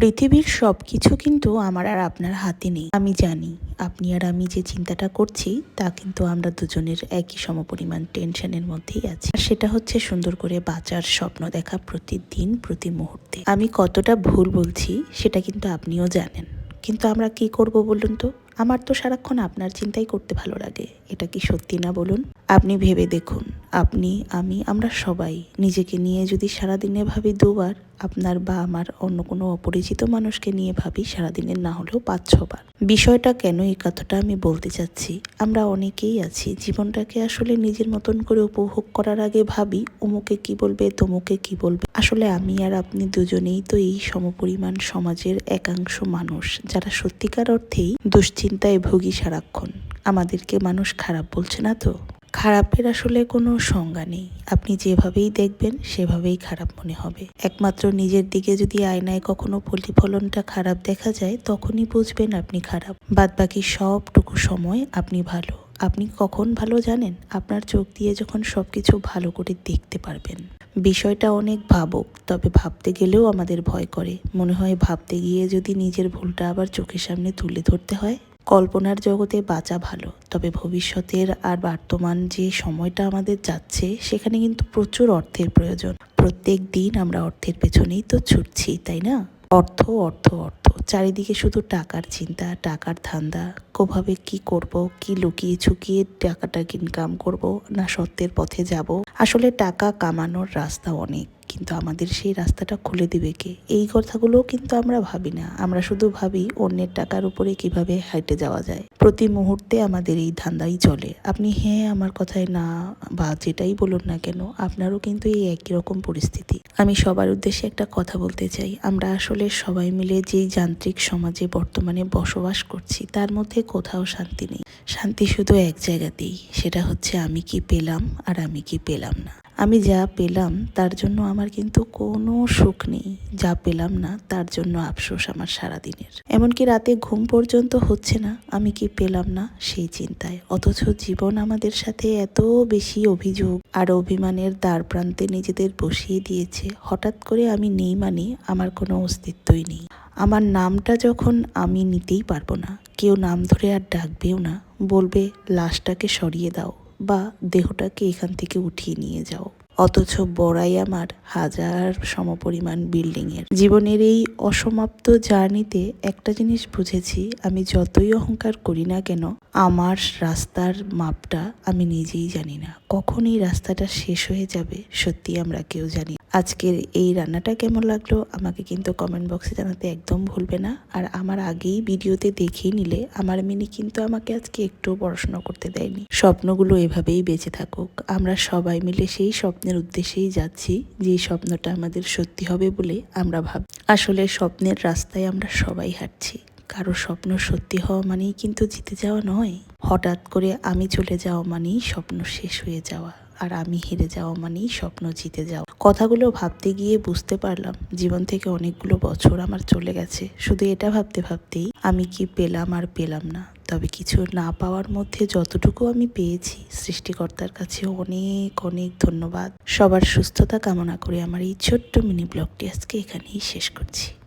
পৃথিবীর সব কিছু কিন্তু আমার আর আপনার হাতে নেই। আমি জানি, আপনি আর আমি যে চিন্তাটা করছি, তা কিন্তু আমরা দুজনের একই সমপরিমাণ টেনশনের মধ্যেই আছি। আর সেটা হচ্ছে সুন্দর করে বাঁচার স্বপ্ন দেখা প্রতিদিন, প্রতি মুহূর্তে। আমি কতটা ভুল বলছি, সেটা কিন্তু আপনিও জানেন। কিন্তু আমরা কি করব বলুন তো? আমার তো সারাক্ষণ আপনার চিন্তাই করতে ভালো লাগে। এটা কি সত্যি না বলুন? আপনি ভেবে দেখুন। আপনি, আমি, আমরা সবাই নিজেকে নিয়ে যদি সারাদিনে ভাবি দুবার আপনার বা আমার অন্য কোনো অপরিচিত মানুষকে নিয়ে ভাবি সারাদিনের না হলেও পাঁচ ছবার বিষয়টা কেন এই কথাটা আমি বলতে চাচ্ছি? আমরা অনেকেই আছি, জীবনটাকে আসলে নিজের মতন করে উপভোগ করার আগে ভাবি অমুকে কি বলবে, তমুকে কি বলবে? আসলে আমি আর আপনি দুজনেই তো এই সমপরিমাণ সমাজের একাংশ মানুষ, যারা সত্যিকার অর্থেই দুশ্চিন্তায় ভুগি সারাক্ষণ। আমাদেরকে মানুষ খারাপ বলছে না তো? খারাপের আসলে কোনো সংজ্ঞা নেই। আপনি যেভাবেই দেখবেন, সেভাবেই খারাপ মনে হবে। একমাত্র নিজের দিকে যদি আয়নায় কখনো প্রতিফলনটা খারাপ দেখা যায়, তখনই বুঝবেন আপনি খারাপ। বাদ বাকি সবটুকু সময় আপনি ভালো। আপনি কখন ভালো জানেন? আপনার চোখ দিয়ে যখন সব কিছু ভালো করে দেখতে পারবেন। বিষয়টা অনেক ভাবক, তবে ভাবতে গেলেও আমাদের ভয় করে। মনে হয় ভাবতে গিয়ে যদি নিজের ভুলটা আবার চোখের সামনে তুলে ধরতে হয় কল্পনার জগতে বাঁচা ভালো। তবে ভবিষ্যতের আর বর্তমান যে সময়টা আমাদের যাচ্ছে, সেখানে কিন্তু প্রচুর অর্থের প্রয়োজন। প্রত্যেক দিন আমরা অর্থের পেছনেই তো ছুটছি, তাই না? অর্থ অর্থ অর্থ। চারিদিকে শুধু টাকার চিন্তা, টাকার ধান্দা। কোভাবে কি করব, কি লুকিয়ে ছুকিয়ে টাকাটা ইনকাম করব, না সত্যের পথে যাব? আসলে টাকা কামানোর রাস্তা অনেক। কিন্তু আমাদের সেই রাস্তাটা খুলে দিবে কে? এই কথাগুলোও কিন্তু আমরা ভাবি না। আমরা শুধু ভাবি অন্যের টাকার উপরে কীভাবে হাইটে যাওয়া যায়। প্রতি মুহূর্তে আমাদের এই ধান্দাই চলে। আপনি হ্যাঁ আমার কথায় না বা যেটাই বলুন না কেন, আপনারও কিন্তু এই একই রকম পরিস্থিতি। আমি সবার উদ্দেশ্যে একটা কথা বলতে চাই। আমরা আসলে সবাই মিলে যেই যান্ত্রিক সমাজে বর্তমানে বসবাস করছি, তার মধ্যে কোথাও শান্তি নেই। শান্তি শুধু এক জায়গাতেই। সেটা হচ্ছে আমি কি পেলাম আর আমি কি পেলাম না। আমি যা পেলাম, তার জন্য আমার কিন্তু কোনো সুখ নেই। যা পেলাম না, তার জন্য আফসোস আমার সারা সারাদিনের। এমনকি রাতে ঘুম পর্যন্ত হচ্ছে না, আমি কি পেলাম না সেই চিন্তায়। অথচ জীবন আমাদের সাথে এত বেশি অভিযোগ আর অভিমানের দ্বার প্রান্তে নিজেদের বসিয়ে দিয়েছে, হঠাৎ করে আমি নেই মানে আমার কোনো অস্তিত্বই নেই। আমার নামটা যখন আমি নিতেই পারব না, কেউ নাম ধরে আর ডাকবেও না, বলবে, লাশটাকে সরিয়ে দাও। বা দেহটাকে এখান থেকে উঠিয়ে নিয়ে যাও। অথচ বড়াই আমার হাজার সমপরিমাণ বিল্ডিংয়ের। জীবনের এই অসমাপ্ত জার্নিতে একটা জিনিস বুঝেছি, আমি যতই অহংকার করি না কেন, আমার রাস্তার মাপটা আমি নিজেই জানি না। কখন এই রাস্তাটা শেষ হয়ে যাবে, সত্যি আমরা কেউ জানি। আজকের এই রান্নাটা কেমন লাগল আমাকে কিন্তু কমেন্ট বক্সে জানাতে একদম ভুলবে না। আর আমার আগেই ভিডিওতে দেখেই নিলে, আমার মিনি কিন্তু আমাকে আজকে একটু পড়াশোনা করতে দেয়নি। স্বপ্নগুলো এভাবেই বেঁচে থাকুক। আমরা সবাই মিলে সেই স্বপ্নের উদ্দেশ্যেই যাচ্ছি, যে স্বপ্নটা আমাদের সত্যি হবে বলে আমরা ভাব আসলে স্বপ্নের রাস্তায় আমরা সবাই হাঁটছি। কারও স্বপ্ন সত্যি হওয়া মানেই কিন্তু জিতে যাওয়া নয়। হঠাৎ করে আমি চলে যাওয়া মানেই স্বপ্ন শেষ হয়ে যাওয়া। আর আমি হেরে যাওয়া মানেই স্বপ্ন জিতে যাওয়া। কথাগুলো ভাবতে গিয়ে বুঝতে পারলাম, জীবন থেকে অনেকগুলো বছর আমার চলে গেছে। শুধু এটা ভাবতে ভাবতেই আমি কি পেলাম আর পেলাম না। তবে কিছু না পাওয়ার মধ্যে যতটুকু আমি পেয়েছি, সৃষ্টিকর্তার কাছে অনেক অনেক ধন্যবাদ। সবার সুস্থতা কামনা করে আমার এই ছোট্ট মিনি ব্লগটি আজকে এখানেই শেষ করছি।